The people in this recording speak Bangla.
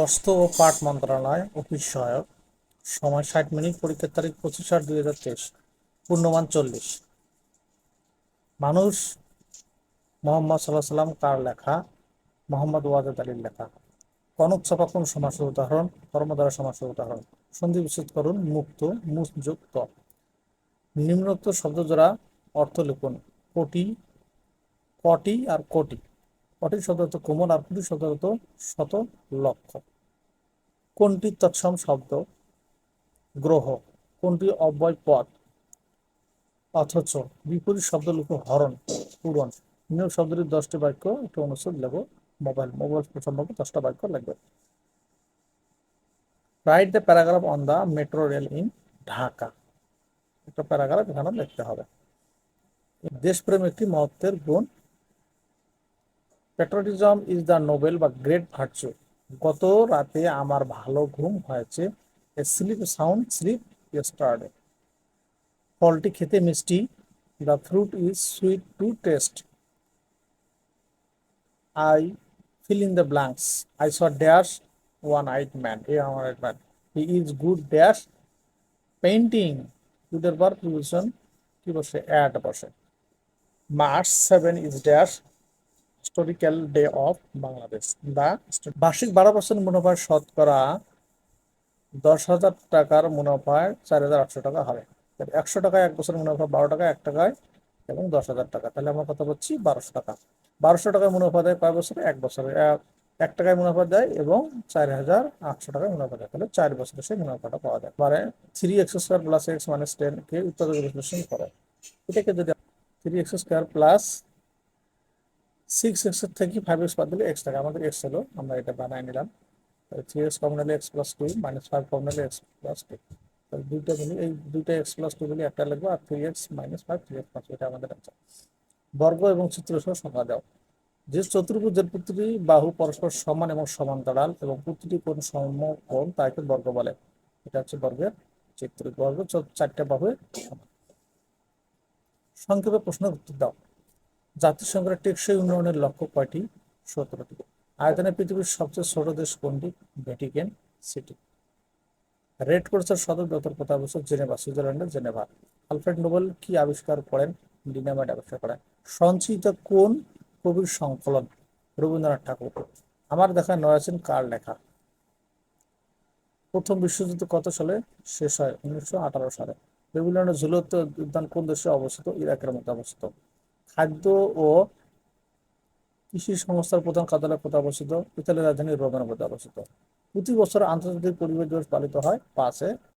স্বাস্থ্য ও পাট মন্ত্রণালয়, অফিস সহায়ক। সময় ষাট মিনিট, পরীক্ষার তারিখ পঁচিশ আট দুই হাজার তেইশ। পূর্ণমান চল্লিশ। মানুষ মোহাম্মদ সাল্লাহ সাল্লাম কার লেখা? মোহাম্মদ ওয়াজেদ আলীর লেখা। কনক ছাপা কোন সমাসের উদাহরণ? কর্মদ্বারা সমাসের উদাহরণ। সন্ধি বিচ্ছেদ করুন, মুক্ত মুসযুক্ত নিম্নোক্ত শব্দ দ্বারা অর্থ লিখুন। কোটি, কটি আর কোটি। কটি শব্দ কোমল আর কোটি শব্দ শত লক্ষ। কোনটি তৎসম শব্দ? গ্রহ। কোনটি অব্যয় পদ অথচ বিপরীত শব্দ লিখো হরণ, পূরণ। নিয়োগ শব্দটির দশটি বাক্য, একটা অনুচ্ছেদ লেখো মোবাইল মোবাইল সম্পর্কে দশটা বাক্য লাগবে write the paragraph on the metro rail in Dhaka একটা প্যারাগ্রাফ এখানে লিখতে হবে। দেশপ্রেম একটি মহত্বের গুণ। প্যাট্রোটিজম ইজ দ্য নোবেল বা গ্রেট ভার্চু গত রাতে আমার ভালো ঘুম হয়েছে a sleep sound sleep yesterday ফলটি খেতে মিষ্টি the fruit is sweet to taste I fill in the blanks. I saw dash one-eyed man. A one-eyed man. He is good dash painting. Good এর বার প্রিপোজিশন কি বসে অ্যাড বসে March seven is dash historical day of Bangladesh দা বার্ষিক বারো পার্সেন্ট মুনাফার শতকরা দশ হাজার টাকার মুনাফায় চার হাজার আটশো টাকা হবে। তাহলে একশো টাকায় এক বছর মুনাফা বারো টাকা, এক টাকায় এবং দশ হাজার টাকা। তাহলে আমরা কথা বলছি বারোশো টাকা। বারোশো টাকায় মুনাফা দেয় কয় বছরে? এক বছরে। এক- টাকায় মুনাফা দেয় এবং চার হাজার আটশো টাকায় মুনাফা দেয়। তাহলে চার বছরে সেই মুনাফাটা পাওয়া যায়। মানে three x square plus x minus ten কে উৎপাদক বিশ্লেষণ করে। এটাকে যদি three x square plus six এক্সের থেকে ফাইভ এক্স বাদ দিলে এক্স টাকা আমাদের এক্স হলো, আমরা এটা বানায় নিলাম। থ্রি এক্স কম নিলে x plus two minus five কম নিলে এক্স প্লাস টু তাহলে দুইটা মিলে এই দুইটা এক্স প্লাস টু মিলে একটা লাগবে আর three x minus five three x পাঁচ এটা আমাদের আছে বর্গ এবং চিত্র সহ সংখ্যা দাও। যে চতুর্ভুজের প্রতিটি বাহু পরস্পর সমান এবং সমান্তরাল এবং প্রতিটি কোণ সমকোণ তাকে বর্গ বলে। এটা হচ্ছে বর্গের চিত্র। বর্গ চারটা সমান। সংক্ষেপে প্রশ্নের উত্তর দাও। জাতিসংঘের টেকসই উন্নয়নের লক্ষ্য কয়টি? সতেরোটি। আয়তনে পৃথিবীর সবচেয়ে ছোট দেশ কোনটি? Vatican city. রেড ক্রসের সদর দপ্তর কোথায় অবস্থিত? জেনেভা, সুইজারল্যান্ডের জেনেভা। আলফ্রেড নোবেল কি আবিষ্কার করেন? ডিনামাইট আবিষ্কার করেন। সঞ্চিত কোন কবির সংকলন রবীন্দ্রনাথ ঠাকুর? আমার দেখা নয়াসিন কার লেখা? প্রথম বিশ্বযুদ্ধ কত সালে? শেষ হয় উনিশশো আঠারো সালে। বেবিলনের ঝুলত্ব উদ্যান কোন দেশে অবস্থিত? ইরাকের মধ্যে অবস্থিত। খাদ্য ও কৃষি সংস্থার প্রধান কার্যালয় কোথায় অবস্থিত? ইতালির রাজধানী রোমের মধ্যে অবস্থিত। প্রতি বছর আন্তর্জাতিক পরিবেশ দিবস পালিত হয় পাঁচে